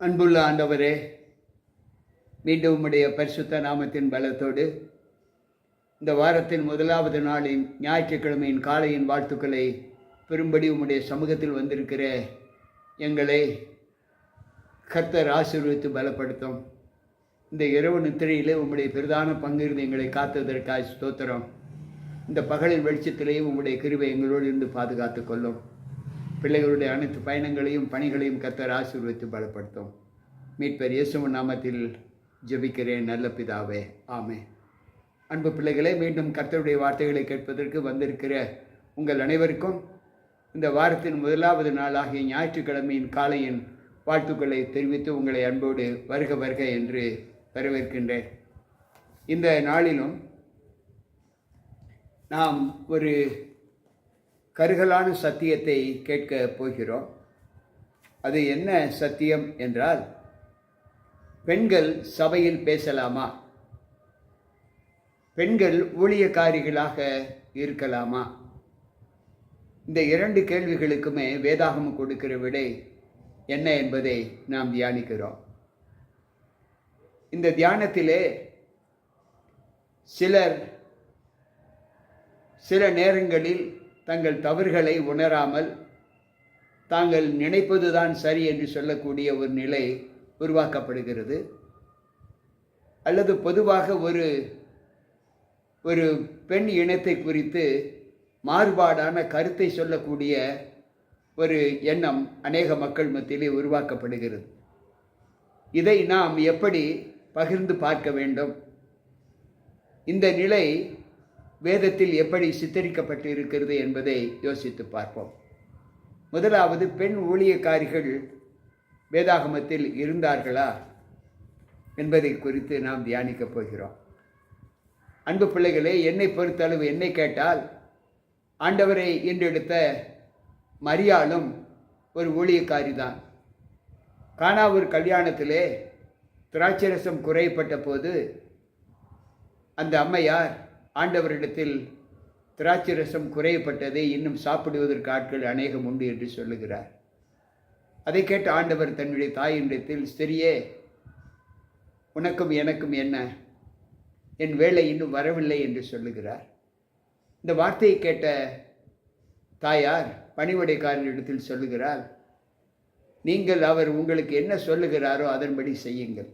அன்புள்ள ஆண்டவரே மீண்டும் உம்முடைய பரிசுத்த நாமத்தின் பலத்தோடு இந்த வாரத்தின் முதலாவது நாளின் ஞாயிற்றுக்கிழமையின் காலையின் வாழ்த்துக்களை பெரும்படி உம்முடைய சமூகத்தில் வந்திருக்கிற எங்களை கர்த்தர் ஆசீர்வித்து பலப்படுத்தும். இந்த இரவு நித்திரையிலே உம்முடைய பிரதான பங்கிருந்து எங்களை காத்ததற்காக ஸ்தோத்திரம். இந்த பகலின் வெளிச்சத்திலேயும் உம்முடைய கிருவை எங்களோடு இருந்து பாதுகாத்து கொள்ளும். பிள்ளைகளுடைய அனைத்து பயணங்களையும் பணிகளையும் கத்தர் ஆசீர்வதித்து பலப்படுத்தும். மீட்பர் இயேசுவன் நாமத்தில் ஜெபிக்கிறேன் நல்ல பிதாவே. ஆமே அன்பு பிள்ளைகளே மீண்டும் கர்த்தருடைய வார்த்தைகளை கேட்பதற்கு வந்திருக்கிற உங்கள் அனைவருக்கும் இந்த வாரத்தின் முதலாவது நாளாகிய ஞாயிற்றுக்கிழமையின் காலையின் வாழ்த்துக்களை தெரிவித்து உங்களை அன்போடு வருக வருக என்று வரவேற்கின்றேன். இந்த நாளிலும் நாம் ஒரு கருகலான சத்தியத்தை கேட்க போகிறோம். அது என்ன சத்தியம் என்றால் பெண்கள் சபையில் பேசலாமா? பெண்கள் ஊழியக்காரிகளாக இருக்கலாமா? இந்த இரண்டு கேள்விகளுக்குமே வேதாகம் கொடுக்கிற விடை என்ன என்பதை நாம் தியானிக்கிறோம். இந்த தியானத்திலே சிலர் சில நேரங்களில் தங்கள் தவறுகளை உணராமல் தாங்கள் நினைப்பதுதான் சரி என்று சொல்லக்கூடிய ஒரு நிலை உருவாக்கப்படுகிறது. அல்லது பொதுவாக ஒரு ஒரு பெண் இனத்தை குறித்து மாறுபாடான கருத்தை சொல்லக்கூடிய ஒரு எண்ணம் அநேக மக்கள் மத்தியிலே உருவாக்கப்படுகிறது. இதை நாம் எப்படி பகிர்ந்து பார்க்க வேண்டும்? இந்த நிலை வேதத்தில் எப்படி சித்தரிக்கப்பட்டு இருக்கிறது என்பதை யோசித்து பார்ப்போம். முதலாவது பெண் ஊழியக்காரிகள் வேதாகமத்தில் இருந்தார்களா என்பதை குறித்து நாம் தியானிக்கப் போகிறோம். அன்பு பிள்ளைகளே என்னை பொறுத்தளவு என்னை கேட்டால் ஆண்டவரை இன்றெடுத்த மரியாளும் ஒரு ஊழியக்காரி தான் காணாவூர் கல்யாணத்திலே திராட்சரசம் குறைப்பட்ட போது அந்த அம்மையார் ஆண்டவரிடத்தில் திராட்சை ரசம் குறையப்பட்டதை இன்னும் சாப்பிடுவதற்கு ஆட்கள் அநேகம் உண்டு என்று சொல்லுகிறார். அதை கேட்ட ஆண்டவர் தன்னுடைய தாயினிடத்தில் ஸ்திரியே உனக்கும் எனக்கும் என்ன? என் வேலை இன்னும் வரவில்லை என்று சொல்லுகிறார். இந்த வார்த்தையை கேட்ட தாயார் பணிவடைக்காரனிடத்தில் சொல்லுகிறார் நீங்கள் அவர் உங்களுக்கு என்ன சொல்லுகிறாரோ அதன்படி செய்யுங்கள்.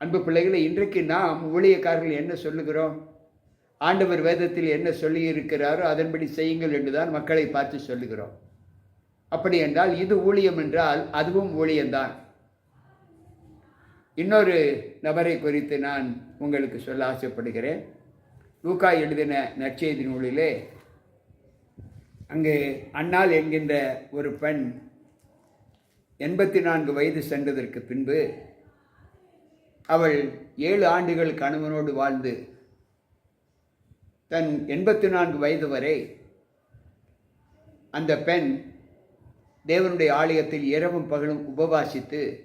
அன்பு பிள்ளைகளை இன்றைக்கு நாம் ஊழியக்காரர்கள் என்ன சொல்லுகிறோம்? ஆண்டவர் வேதத்தில் என்ன சொல்லி இருக்கிறாரோ அதன்படி செய்யுங்கள் என்றுதான் மக்களை பார்த்து சொல்லுகிறோம். அப்படி என்றால் இது ஊழியம் என்றால் அதுவும் ஊழியம்தான். இன்னொரு நபரை குறித்து நான் உங்களுக்கு சொல்ல ஆசைப்படுகிறேன். லூக்கா எழுதின நற்செய்தி நூலிலே அங்கு அன்னாள் என்கின்ற ஒரு பெண் எண்பத்தி நான்கு வயது சென்றதற்கு பின்பு அவள் ஏழு ஆண்டுகள் கணவனோடு வாழ்ந்து தன் எண்பத்தி நான்கு வயது வரை அந்த பெண் தேவனுடைய ஆலயத்தில் இரவும் பகலும் உபவாசித்து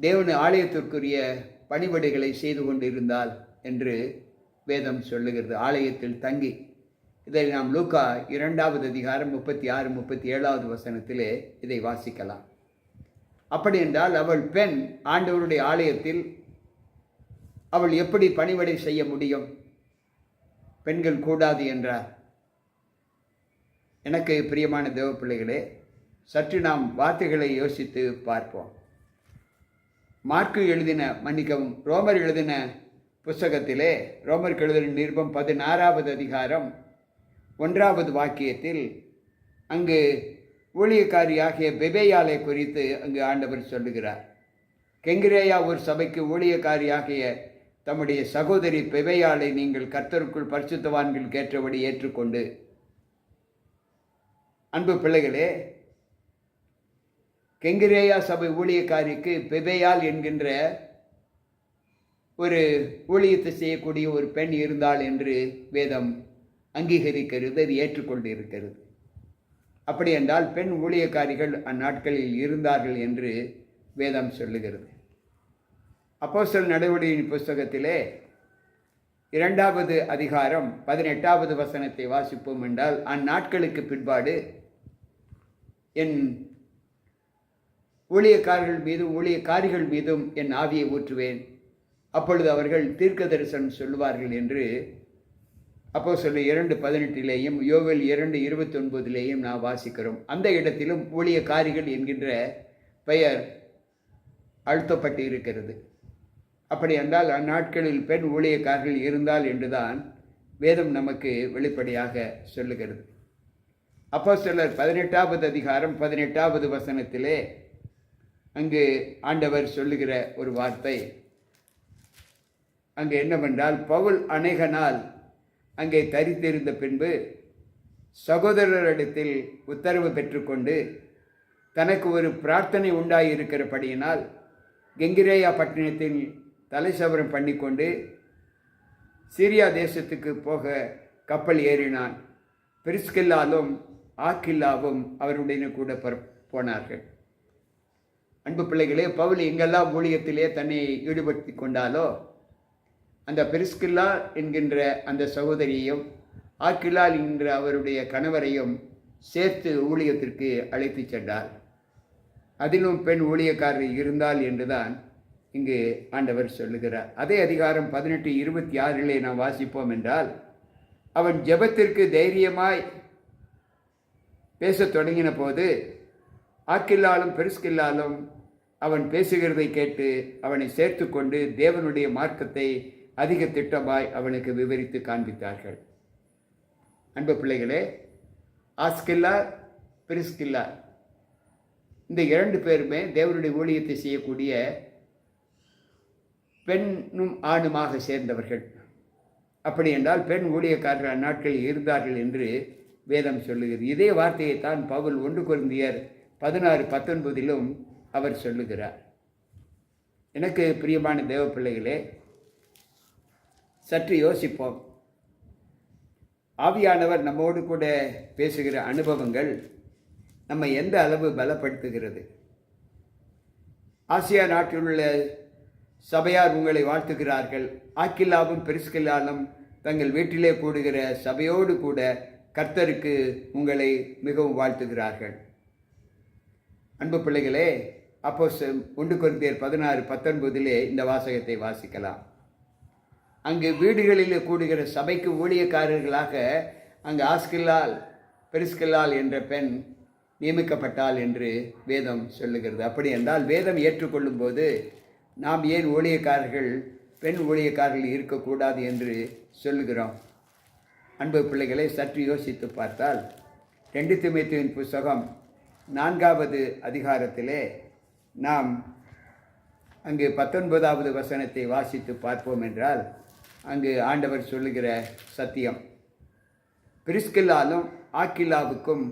தேவனு ஆலயத்திற்குரிய பணிபடைகளை செய்து கொண்டிருந்தாள் என்று வேதம் சொல்லுகிறது. ஆலயத்தில் தங்கி. இதை நாம் லூக்கா இரண்டாவது அதிகாரம் முப்பத்தி ஆறு முப்பத்தி ஏழாவது வசனத்திலே இதை வாசிக்கலாம். அப்படி என்றால் அவள் பெண் ஆண்டவருடைய ஆலயத்தில் அவள் எப்படி பணிவடை செய்ய முடியும்? பெண்கள் கூடாது என்றார். எனக்கு பிரியமான தேவ பிள்ளைகளே சற்று நாம் வார்த்தைகளை யோசித்து பார்ப்போம். மார்க்கு எழுதின மன்னிக்கவும் ரோமர் எழுதின புஸ்தகத்திலே ரோமர் எழுதின நிருபம் பதினாறாவது அதிகாரம் ஒன்றாவது வாக்கியத்தில் அங்கு ஊழியக்காரியாகிய பெபேயாலை குறித்து அங்கு ஆண்டவர் சொல்லுகிறார். கெங்கிரேயா ஒரு சபைக்கு ஊழியக்காரியாகிய தம்முடைய சகோதரி பெவையாளை நீங்கள் கர்த்தருக்குள் பரிசுத்தவான்கள் கேட்டபடி ஏற்றுக்கொண்டு. அன்பு பிள்ளைகளே கெங்கிரேயா சபை ஊழியக்காரிக்கு பெபையால் என்கின்ற ஒரு ஊழியத்தை செய்யக்கூடிய ஒரு பெண் இருந்தாள் என்று வேதம் அங்கீகரிக்கிறது அது ஏற்றுக்கொண்டு இருக்கிறது அப்படி என்றால் பெண் ஊழியக்காரிகள் அந்நாட்களில் இருந்தார்கள் என்று வேதம் சொல்லுகிறது. அப்போசல் நடவடிக்கையின் புஸ்தகத்திலே இரண்டாவது அதிகாரம் பதினெட்டாவது வசனத்தை வாசிப்போம் என்றால் அந்நாட்களுக்கு பின்பாடு என் ஊழியக்காரர்கள் மீதும் ஊழியக்காரிகள் மீதும் என் ஆவியை ஊற்றுவேன். அப்பொழுது அவர்கள் தீர்க்க தரிசனம் சொல்லுவார்கள் என்று அப்போ சொல்ல இரண்டு பதினெட்டிலேயும் யோவில் இரண்டு இருபத்தி ஒன்பதிலேயும் நான் வாசிக்கிறோம். அந்த இடத்திலும் ஊழியக்காரிகள் என்கின்ற பெயர் அழுத்தப்பட்டு இருக்கிறது அப்படி என்றால் அந்நாட்களில் பெண் ஊழியக்காரர்கள் இருந்தால் என்றுதான் வேதம் நமக்கு வெளிப்படையாக சொல்லுகிறது. அப்போ சிலர் பதினெட்டாவது அதிகாரம் பதினெட்டாவது வசனத்திலே அங்கு ஆண்டவர் சொல்லுகிற ஒரு வார்த்தை. அங்கு என்னவென்றால் பவுல் அநேக நாள் அங்கே தரித்திருந்த பின்பு சகோதரரிடத்தில் உத்தரவு பெற்றுக்கொண்டு தனக்கு ஒரு பிரார்த்தனை உண்டாயிருக்கிறபடியினால் கெங்கிரேயா பட்டினத்தில் தலைசவரம் பண்ணிக்கொண்டு சிரியா தேசத்துக்கு போக கப்பல் ஏறினான். பிரிஸ்கில்லாலும் ஆக்கில்லாவும் அவருடைய கூட போனார்கள். அன்பு பிள்ளைகளே பவுல் எங்கெல்லாம் ஊழியத்திலே தன்னை ஈடுபடுத்தி கொண்டாலோ அந்த பிரிஸ்கில்லா என்கின்ற அந்த சகோதரியையும் ஆக்கிலால் என்கிற அவருடைய கணவரையும் சேர்த்து ஊழியத்திற்கு அழைத்து சென்றார். அதிலும் பெண் ஊழியக்காரர் இருந்தால் என்றுதான் இங்கு ஆண்டவர் சொல்லுகிறார். அதே அதிகாரம் பதினெட்டு இருபத்தி ஆறிலே நாம் வாசிப்போம் என்றால் அவன் ஜெபத்திற்கு தைரியமாய் பேசத் தொடங்கின போது ஆக்கில்லாலும் பெருஸ்கில்லாலும் அவன் பேசுகிறதை கேட்டு அவனை சேர்த்து கொண்டு தேவனுடைய மார்க்கத்தை அதிக திட்டமாய் அவனுக்கு விவரித்து காண்பித்தார்கள். அன்பு பிள்ளைகளே ஆஸ்கில்லா பிரிஸ்கில்லா இந்த இரண்டு பேருமே தேவனுடைய ஊழியத்தை செய்யக்கூடிய பெண்ணும் ஆணுமாக சேர்ந்தவர்கள். அப்படி என்றால் பெண் ஊழியக்காரர்கள் அந்நாட்களில் இருந்தார்கள் என்று வேதம் சொல்லுகிறது. இதே வார்த்தையை தான் பவுல் ஒன்று குருந்தியர் பதினாறு பத்தொன்பதிலும் அவர் சொல்லுகிறார். எனக்கு பிரியமான தேவ பிள்ளைகளே சற்று யோசிப்போம். ஆவியானவர் நம்மோடு கூட பேசுகிற அனுபவங்கள் நம்ம எந்த அளவு பலப்படுத்துகிறது? ஆசியா நாட்டில் உள்ள சபையார் உங்களை வாழ்த்துகிறார்கள். ஆக்கில்லாவும் பெருஸ்கில்லாலும் தங்கள் வீட்டிலே கூடுகிற சபையோடு கூட கர்த்தருக்கு உங்களை மிகவும் வாழ்த்துகிறார்கள். அன்பு பிள்ளைகளே அப்போ ஒன்று கொரிந்தியர் பதினாறு பத்தொன்பதிலே இந்த வாசகத்தை வாசிக்கலாம். அங்கு வீடுகளில் கூடுகிற சபைக்கு ஊழியக்காரர்களாக அங்கு ஆஸ்கில்லால் பெருஸ்கில்லால் என்ற பெண் நியமிக்கப்பட்டாள் என்று வேதம் சொல்லுகிறது. அப்படி என்றால் வேதம் ஏற்றுக்கொள்ளும் போது நாம் ஏன் ஊழியக்காரர்கள் பெண் ஊழியக்காரர்கள் இருக்கக்கூடாது என்று சொல்லுகிறோம்? அன்பு பிள்ளைகளை சற்று யோசித்து பார்த்தால் ரெண்டு திமைத்துவின் புஸ்தகம் நான்காவது அதிகாரத்திலே நாம் அங்கு பத்தொன்பதாவது வசனத்தை வாசித்து பார்ப்போம் என்றால் அங்கு ஆண்டவர் சொல்லுகிற சத்தியம். பிரிஸ்கில்லாலும் ஆக்கில்லாவுக்கும்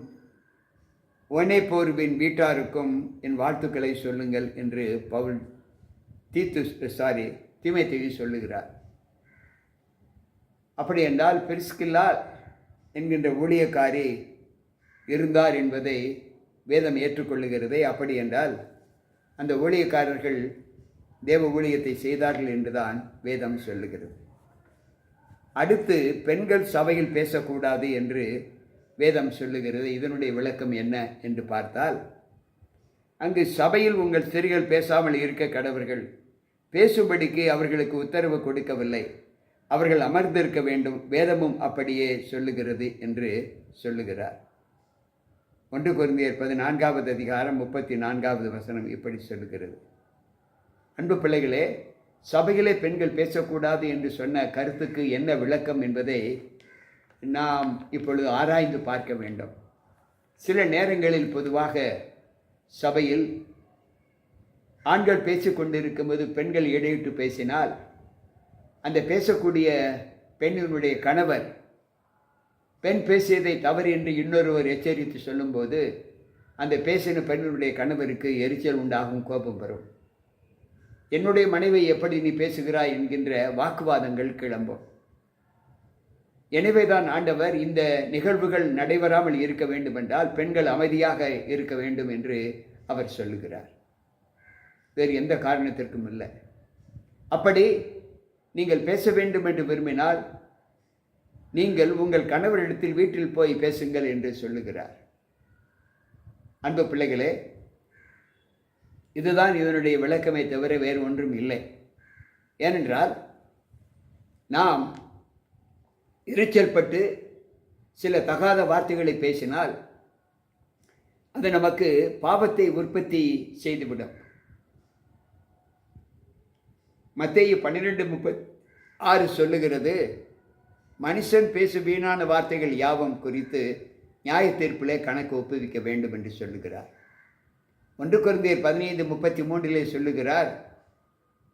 ஒனேபோர்வின் வீட்டாருக்கும் என் வாழ்த்துக்களை சொல்லுங்கள் என்று பவுல் தீத்து சாரி தீமைத்தேவி சொல்லுகிறார். அப்படி என்றால் பெருஸ்கில்லால் என்கின்ற ஊழியக்காரி இருந்தார் என்பதை வேதம் ஏற்றுக்கொள்ளுகிறதே. அப்படி என்றால் அந்த ஊழியக்காரர்கள் தேவ ஊழியத்தை செய்தார்கள் என்றுதான் வேதம் சொல்லுகிறது. அடுத்து பெண்கள் சபையில் பேசக்கூடாது என்று வேதம் சொல்லுகிறது. இதனுடைய விளக்கம் என்ன என்று பார்த்தால் அங்கு சபையில் உங்கள் சிறிகள் பேசாமல் இருக்க கடவர்கள் பேசும்படிக்கு அவர்களுக்கு உத்தரவு கொடுக்கவில்லை. அவர்கள் அமர்ந்திருக்க வேண்டும். வேதமும் அப்படியே சொல்லுகிறது என்று சொல்லுகிறார். ஒன்று குருந்தியர் பதினான்காவது அதிகாரம் முப்பத்தி நான்காவது வசனம் இப்படி சொல்லுகிறது. அன்பு பிள்ளைகளே சபையிலே பெண்கள் பேசக்கூடாது என்று சொன்ன கருத்துக்கு என்ன விளக்கம் என்பதை நாம் இப்பொழுது ஆராய்ந்து பார்க்க வேண்டும். சில நேரங்களில் பொதுவாக சபையில் ஆண்கள் பேசிக்கொண்டிருக்கும்போது பெண்கள் இடையிட்டு பேசினால் அந்த பேசக்கூடிய பெண்ணினுடைய கணவர் பெண் பேசியதை தவறு என்று இன்னொருவர் எச்சரித்து சொல்லும்போது அந்த பேசின பெண்ணினுடைய கணவருக்கு எரிச்சல் உண்டாகும் கோபம் வரும். என்னுடைய மனைவி எப்படி நீ பேசுகிறாய் என்கின்ற வாக்குவாதங்கள் கிளம்பும். எனவேதான் ஆண்டவர் இந்த நிகழ்வுகள் நடைபெறாமல் இருக்க வேண்டுமென்றால் பெண்கள் அமைதியாக இருக்க வேண்டும் என்று அவர் சொல்லுகிறார். வேறு எந்த காரணத்திற்கும் இல்லை. அப்படி நீங்கள் பேச வேண்டும் என்று விரும்பினால் நீங்கள் உங்கள் கணவரிடத்தில் வீட்டில் போய் பேசுங்கள் என்று சொல்லுகிறார். அன்பு பிள்ளைகளே இதுதான் இதனுடைய விளக்கமே தவிர வேறு ஒன்றும் இல்லை. ஏனென்றால் நாம் இரைச்சல் பட்டு சில தகாத வார்த்தைகளை பேசினால் அது நமக்கு பாவத்தை உற்பத்தி செய்துவிடும். மத்திய பன்னிரெண்டு முப்பத் ஆறு சொல்லுகிறது மனுஷன் பேசும் வீணான வார்த்தைகள் யாவும் குறித்து நியாய தீர்ப்பிலே கணக்கு ஒப்புவிக்க வேண்டும் என்று சொல்லுகிறார். ஒன்று குருந்தியர் பதினைந்து முப்பத்தி மூன்றிலே சொல்லுகிறார்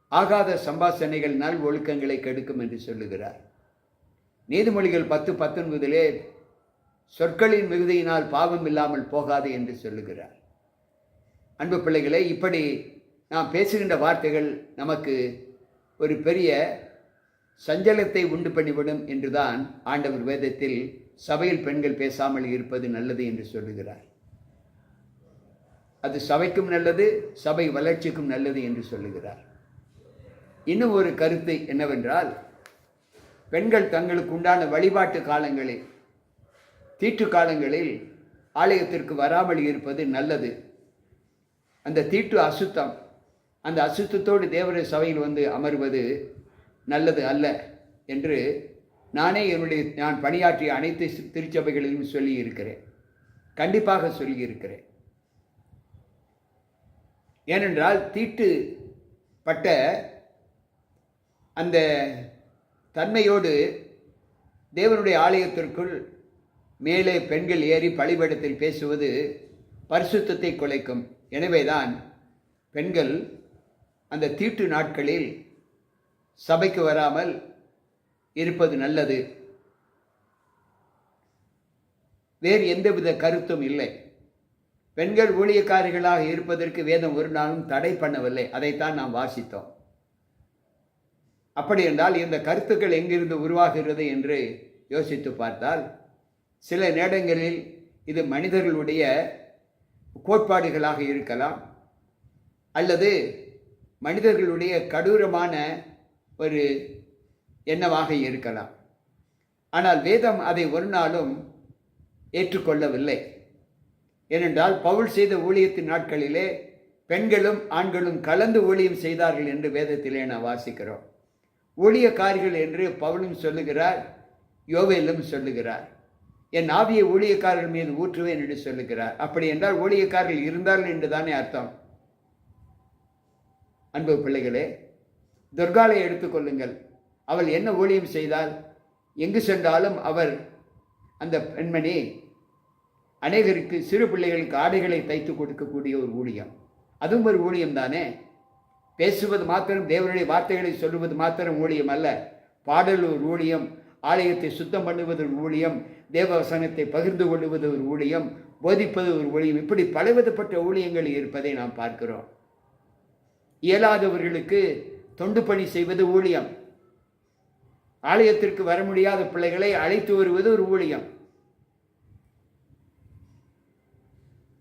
ஆகாத சம்பாசனைகள் நல் ஒழுக்கங்களை கெடுக்கும் என்று சொல்லுகிறார். நீதிமொழிகள் பத்து பத்தொன்பதிலே சொற்களின் மிகுதியினால் பாவம் இல்லாமல் போகாது என்று சொல்லுகிறார். அன்பு பிள்ளைகளே இப்படி நாம் பேசுகின்ற வார்த்தைகள் நமக்கு ஒரு பெரிய சஞ்சலத்தை உண்டு பண்ணிவிடும் என்றுதான் ஆண்டவர் வேதத்தில் சபையில் பெண்கள் பேசாமல் இருப்பது நல்லது என்று சொல்லுகிறார். அது சபைக்கும் நல்லது சபை வளர்ச்சிக்கும் நல்லது என்று சொல்லுகிறார். இன்னும் ஒரு கருத்து என்னவென்றால் பெண்கள் தங்களுக்கு உண்டான வழிபாட்டு காலங்களில் தீட்டு காலங்களில் ஆலயத்திற்கு வராமல் இருப்பது நல்லது. அந்த தீட்டு அசுத்தம் அந்த அசுத்தத்தோடு தேவர சபையில் வந்து அமர்வது நல்லது அல்ல என்று நானே என்னுடைய நான் பணியாற்றிய அனைத்து திருச்சபைகளிலும் சொல்லி இருக்கிறேன் கண்டிப்பாக சொல்லியிருக்கிறேன். ஏனென்றால் தீட்டு பட்ட அந்த தன்மையோடு தேவனுடைய ஆலயத்திற்குள் மேலே பெண்கள் ஏறி பழிபடத்தில் பேசுவது பரிசுத்தத்தை குலைக்கும். எனவேதான் பெண்கள் அந்த தீட்டு நாட்களில் சபைக்கு வராமல் இருப்பது நல்லது. வேறு எந்தவித கருத்தும் இல்லை. பெண்கள் ஊழியக்காரிகளாக இருப்பதற்கு வேதம் ஒரு நாளும் தடை பண்ணவில்லை. அதைத்தான் நாம் வாசித்தோம். அப்படி என்றால் இந்த கருத்துக்கள் எங்கிருந்து உருவாகிறது என்று யோசித்து பார்த்தால் சில நேரங்களில் இது மனிதர்களுடைய கோட்பாடுகளாக இருக்கலாம். அல்லது மனிதர்களுடைய கடூரமான ஒரு எண்ணமாக இருக்கலாம். ஆனால் வேதம் அதை ஒரு நாளும் ஏற்றுக்கொள்ளவில்லை. ஏனென்றால் பவுல் செய்த ஊழியத்தின் நாட்களிலே பெண்களும் ஆண்களும் கலந்து ஊழியம் செய்தார்கள் என்று வேதத்திலே நான் வாசிக்கிறோம். ஊழியக்காரிகள் என்று பவுலும் சொல்லுகிறார் யோவேலும் சொல்லுகிறார். என் ஆவிய ஊழியக்காரர்கள் மீது ஊற்றுவேன் என்று சொல்லுகிறார். அப்படி என்றால் ஊழியக்காரர்கள் இருந்தார்கள் என்று தானே அர்த்தம். அன்பு பிள்ளைகளே துர்காலை எடுத்துக்கொள்ளுங்கள் அவள் என்ன ஊழியம் செய்தால் எங்கு சென்றாலும் அவர் அந்த பெண்மணி அநேகருக்கு சிறு பிள்ளைகளுக்கு ஆடைகளை தைத்து கொடுக்கக்கூடிய ஒரு ஊழியம். அதுவும் ஒரு ஊழியம் தானே? பேசுவது மாத்திரம் தேவனுடைய வார்த்தைகளை சொல்லுவது மாத்திரம் ஊழியம் அல்ல. பாடல் ஒரு ஊழியம் ஆலயத்தை சுத்தம் பண்ணுவது ஒரு ஊழியம் தேவவசனத்தை பகிர்ந்து கொள்வது ஒரு ஊழியம் போதிப்பது ஒரு ஊழியம். இப்படி பலவிதப்பட்ட ஊழியங்கள் இருப்பதை நாம் பார்க்கிறோம். இயலாதவர்களுக்கு தொண்டு பணி செய்வது ஊழியம். ஆலயத்திற்கு வர முடியாத பிள்ளைகளை அழைத்து வருவது ஒரு ஊழியம்.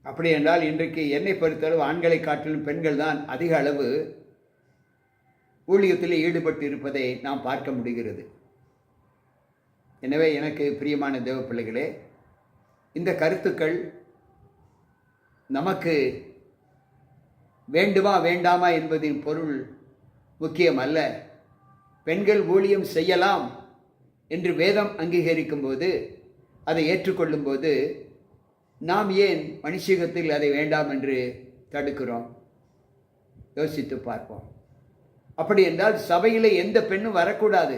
அப்படி என்றால் இன்றைக்கு என்னை பொறுத்தளவு ஆண்களை காட்டிலும் பெண்கள் தான் அதிக அளவு ஊழியத்தில் ஈடுபட்டு இருப்பதை நாம் பார்க்க முடிகிறது. எனவே எனக்கு பிரியமான தேவ பிள்ளைகளே இந்த கருத்துக்கள் நமக்கு வேண்டுமா வேண்டாமா என்பதின் பொருள் முக்கியம் அல்ல பெண்கள் ஊழியம் செய்யலாம் என்று வேதம் அங்கீகரிக்கும் போது அதை ஏற்றுக்கொள்ளும் போது நாம் ஏன் மனுஷகத்தில் அதை வேண்டாம் என்று தடுக்கிறோம்? யோசித்து பார்ப்போம். அப்படி என்றால் சபையில் எந்த பெண்ணும் வரக்கூடாது.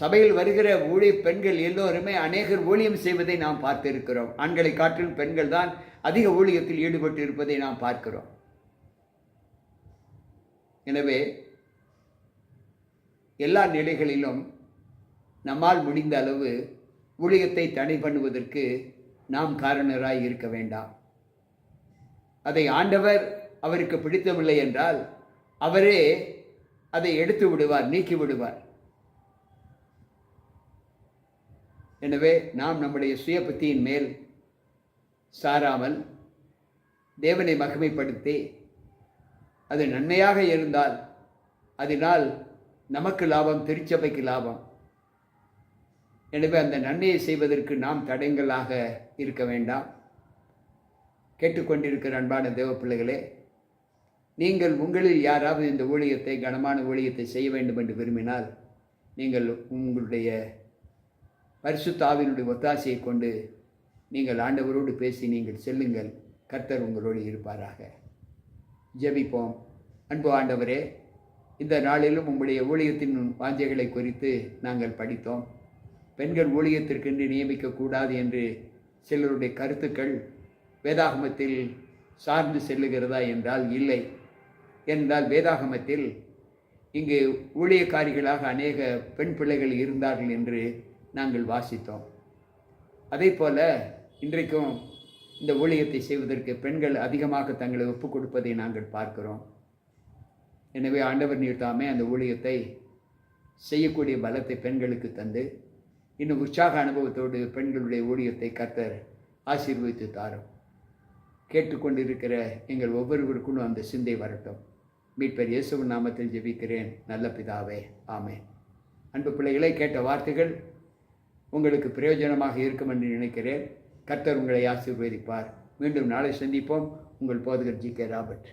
சபையில் வருகிற ஊழிய பெண்கள் எல்லோருமே அநேகர் ஊழியம் செய்வதை நாம் பார்த்திருக்கிறோம். ஆண்களை காட்டிலும் பெண்கள் தான் அதிக ஊழியத்தில் ஈடுபட்டு இருப்பதை நாம் பார்க்கிறோம். எனவே எல்லா நிலைகளிலும் நம்மால் முடிந்த அளவு ஊழியத்தை தடை பண்ணுவதற்கு நாம் காரணராய் இருக்க வேண்டாம். அதை ஆண்டவர் அவருக்கு பிடித்தவில்லை என்றால் அவரே அதை எடுத்து விடுவார் நீக்கி விடுவார். எனவே நாம் நம்முடைய சுய புத்தியின் மேல் சாராமல் தேவனை மகிமைப்படுத்தி அது நன்மையாக இருந்தால் அதனால் நமக்கு லாபம் திருச்சபைக்கு லாபம். எனவே அந்த நன்மையை செய்வதற்கு நாம் தடங்களாக இருக்க வேண்டாம். கேட்டுக்கொண்டிருக்கிற அன்பான தேவ பிள்ளைகளே நீங்கள் உங்களில் யாராவது இந்த ஊழியத்தை கனமான ஊழியத்தை செய்ய வேண்டும் என்று விரும்பினால் நீங்கள் உங்களுடைய பரிசுத்தாவினுடைய ஒத்தாசையை கொண்டு நீங்கள் ஆண்டவரோடு பேசி நீங்கள் செல்லுங்கள். கர்த்தர் உங்களோடு இருப்பாராக. ஜெபிப்போம். அன்பு ஆண்டவரே இந்த நாளிலும் உங்களுடைய ஊழியத்தின் வாஞ்சைகளை குறித்து நாங்கள் படித்தோம். பெண்கள் ஊழியத்திற்கென்று நியமிக்கக்கூடாது என்று சிலருடைய கருத்துக்கள் வேதாகமத்தில் சார்ந்து செல்லுகிறதா என்றால் இல்லை. என்றால் வேதாகமத்தில் இங்கு ஊழியக்காரிகளாக அநேக பெண் பிள்ளைகள் இருந்தார்கள் என்று நாங்கள் வாசித்தோம். அதே போல இன்றைக்கும் இந்த ஊழியத்தை செய்வதற்கு பெண்கள் அதிகமாக தங்களை ஒப்புக் கொடுப்பதை நாங்கள் பார்க்கிறோம். எனவே ஆண்டவர் நீர் தாமே அந்த ஊழியத்தை செய்யக்கூடிய பலத்தை பெண்களுக்கு தந்து இன்னும் உற்சாக அனுபவத்தோடு பெண்களுடைய ஊழியத்தை கர்த்தர் ஆசீர்வதித்து தாரும். கேட்டுக்கொண்டிருக்கிற எங்கள் ஒவ்வொருவருக்கும் அந்த சிந்தை வரட்டும். மீட்பர் இயேசுவின் நாமத்தில் ஜெபிக்கிறேன். நல்ல பிதாவே ஆமே அன்பு பிள்ளைகளை கேட்ட வார்த்தைகள் உங்களுக்கு பிரயோஜனமாக இருக்கும் என்று நினைக்கிறேன். கர்த்தர் உங்களை ஆசீர்வதிப்பார். மீண்டும் நாளை சந்திப்போம். உங்கள் போதகர் ஜி கே ராபர்ட்.